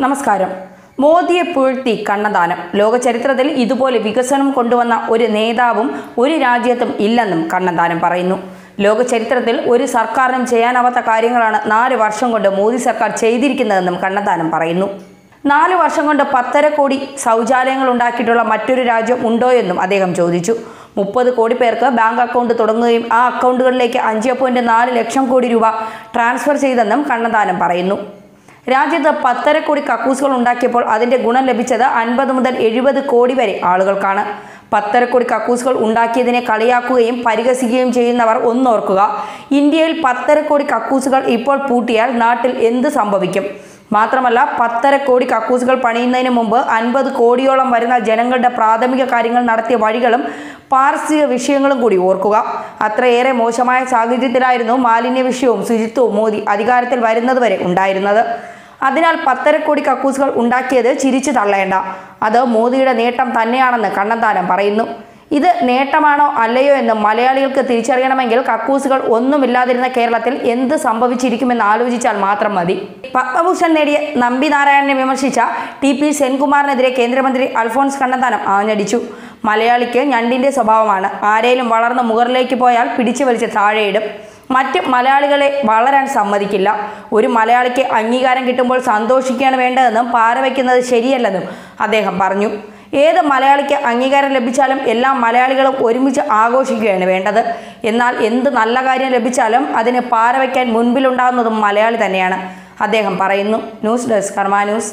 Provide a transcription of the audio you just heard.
നമസ്കാരം. മോദിയെ പുഴ്ത്തി കണ്ണദാനം. ലോകചരിത്രത്തിൽ ഇതുപോലെ വികസനം കൊണ്ടുവന്ന ഒരു നേതാവും ഒരു രാജ്യത്തും ഇല്ലെന്നും കണ്ണദാനം പറയുന്നു. ലോകചരിത്രത്തിൽ ഒരു സർക്കാരിനും ചെയ്യാനാവാത്ത കാര്യങ്ങളാണ് നാല് വർഷം കൊണ്ട് മോദി സർക്കാർ ചെയ്തിരിക്കുന്നതെന്നും കണ്ണദാനം പറയുന്നു. നാല് വർഷം കൊണ്ട് പത്തര കോടി ശൗചാലയങ്ങൾ ഉണ്ടാക്കിയിട്ടുള്ള മറ്റൊരു രാജ്യം ഉണ്ടോ എന്നും അദ്ദേഹം ചോദിച്ചു. മുപ്പത് കോടി പേർക്ക് ബാങ്ക് അക്കൗണ്ട് തുടങ്ങുകയും ആ അക്കൗണ്ടുകളിലേക്ക് അഞ്ച് പോയിന്റ് നാല് ലക്ഷം കോടി രൂപ ട്രാൻസ്ഫർ ചെയ്തെന്നും കണ്ണദാനം പറയുന്നു. രാജ്യത്ത് പത്തര കോടി കക്കൂസുകൾ ഉണ്ടാക്കിയപ്പോൾ അതിന്റെ ഗുണം ലഭിച്ചത് അൻപത് മുതൽ എഴുപത് കോടി വരെ ആളുകൾക്കാണ്. പത്തര കോടി കക്കൂസുകൾ ഉണ്ടാക്കിയതിനെ കളിയാക്കുകയും പരിഹസിക്കുകയും ചെയ്യുന്നവർ ഒന്നോർക്കുക. ഇന്ത്യയിൽ പത്തര കോടി കക്കൂസുകൾ ഇപ്പോൾ പൂട്ടിയാൽ നാട്ടിൽ എന്ത് സംഭവിക്കും? മാത്രമല്ല പത്തര കോടി കക്കൂസുകൾ പണിയുന്നതിന് മുമ്പ് അൻപത് കോടിയോളം വരുന്ന ജനങ്ങളുടെ പ്രാഥമിക കാര്യങ്ങൾ നടത്തിയ വഴികളും പാരിസ്ഥിതിക വിഷയങ്ങളും കൂടി ഓർക്കുക. അത്രയേറെ മോശമായ സാഹചര്യത്തിലായിരുന്നു മാലിന്യ വിഷയവും ശുചിത്വവും മോദി അധികാരത്തിൽ വരുന്നതുവരെ ഉണ്ടായിരുന്നത്. അതിനാൽ പത്തര കോടി കക്കൂസുകൾ ഉണ്ടാക്കിയത് ചിരിച്ചു തള്ളേണ്ട. അത് മോദിയുടെ നേട്ടം തന്നെയാണെന്ന് കണ്ണന്താനം പറയുന്നു. ഇത് നേട്ടമാണോ അല്ലയോ എന്ന് മലയാളികൾക്ക് തിരിച്ചറിയണമെങ്കിൽ കക്കൂസുകൾ ഒന്നുമില്ലാതിരുന്ന കേരളത്തിൽ എന്ത് സംഭവിച്ചിരിക്കുമെന്ന് ആലോചിച്ചാൽ മാത്രം മതി. പത്മഭൂഷൺ നേടിയ നമ്പി നാരായണനെ വിമർശിച്ച ടി പി സെൻകുമാറിനെതിരെ കേന്ദ്രമന്ത്രി അൽഫോൺസ് കണ്ണന്താനം ആഞ്ഞടിച്ചു. മലയാളിക്ക് ഞണ്ടിന്റെ സ്വഭാവമാണ്. ആരേലും വളർന്ന് മുകളിലേക്ക് പോയാൽ പിടിച്ചു വലിച്ച് താഴെയിടും. മറ്റ് മലയാളികളെ വളരാൻ സമ്മതിക്കില്ല. ഒരു മലയാളിക്ക് അംഗീകാരം കിട്ടുമ്പോൾ സന്തോഷിക്കുകയാണ് വേണ്ടതെന്നും പാരവയ്ക്കുന്നത് ശരിയല്ലെന്നും അദ്ദേഹം പറഞ്ഞു. ഏത് മലയാളിക്ക് അംഗീകാരം ലഭിച്ചാലും എല്ലാ മലയാളികളും ഒരുമിച്ച് ആഘോഷിക്കുകയാണ് വേണ്ടത്. എന്നാൽ എന്ത് നല്ല കാര്യം ലഭിച്ചാലും അതിന് പാരവയ്ക്കാൻ മുൻപിലുണ്ടാകുന്നതും മലയാളി തന്നെയാണ്. അദ്ദേഹം പറയുന്നു. News desk Karma news.